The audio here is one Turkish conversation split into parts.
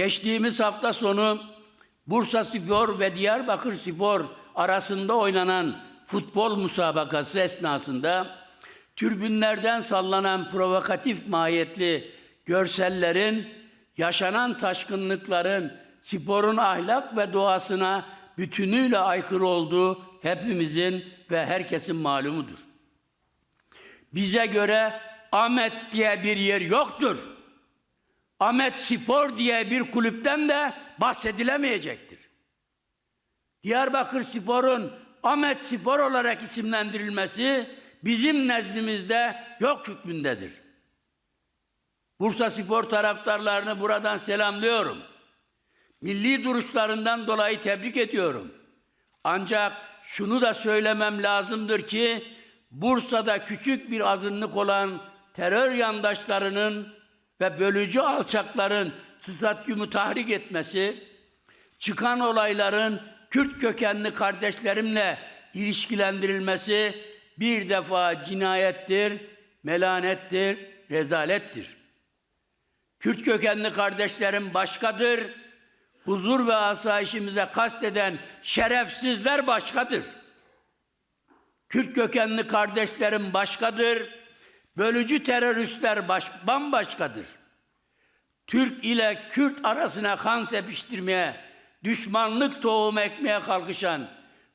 Geçtiğimiz hafta sonu Bursa Spor ve Diyarbakır Spor arasında oynanan futbol müsabakası esnasında türbünlerden sallanan provokatif mahiyetli görsellerin, yaşanan taşkınlıkların sporun ahlak ve doğasına bütünüyle aykırı olduğu hepimizin ve herkesin malumudur. Bize göre Ahmet diye bir yer yoktur. Ahmet Spor diye bir kulüpten de bahsedilemeyecektir. Diyarbakır Spor'un Ahmet Spor olarak isimlendirilmesi bizim nezdimizde yok hükmündedir. Bursa Spor taraftarlarını buradan selamlıyorum. Milli duruşlarından dolayı tebrik ediyorum. Ancak şunu da söylemem lazımdır ki Bursa'da küçük bir azınlık olan terör yandaşlarının ve bölücü alçakların stadyumu tahrik etmesi, çıkan olayların Kürt kökenli kardeşlerimle ilişkilendirilmesi bir defa cinayettir, melanettir, rezalettir. Kürt kökenli kardeşlerim başkadır, huzur ve asayişimize kasteden şerefsizler başkadır. Kürt kökenli kardeşlerim başkadır, bölücü teröristler baş, bambaşkadır. Türk ile Kürt arasına kan sepiştirmeye, düşmanlık tohum ekmeye kalkışan,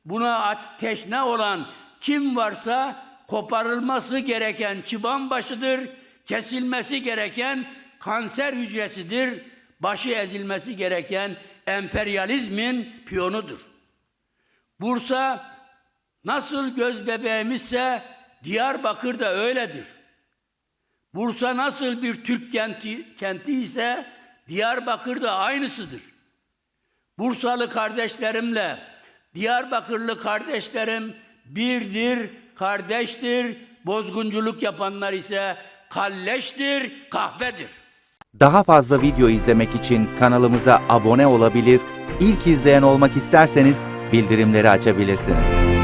buna ateşne olan kim varsa koparılması gereken çıban başıdır, kesilmesi gereken kanser hücresidir, başı ezilmesi gereken emperyalizmin piyonudur. Bursa nasıl göz bebeğimizse Diyarbakır da öyledir. Bursa nasıl bir Türk kenti, kenti ise Diyarbakır da aynısıdır. Bursalı kardeşlerimle Diyarbakırlı kardeşlerim birdir, kardeştir. Bozgunculuk yapanlar ise kalleştir, kahvedir. Daha fazla video izlemek için kanalımıza abone olabilir, ilk izleyen olmak isterseniz bildirimleri açabilirsiniz.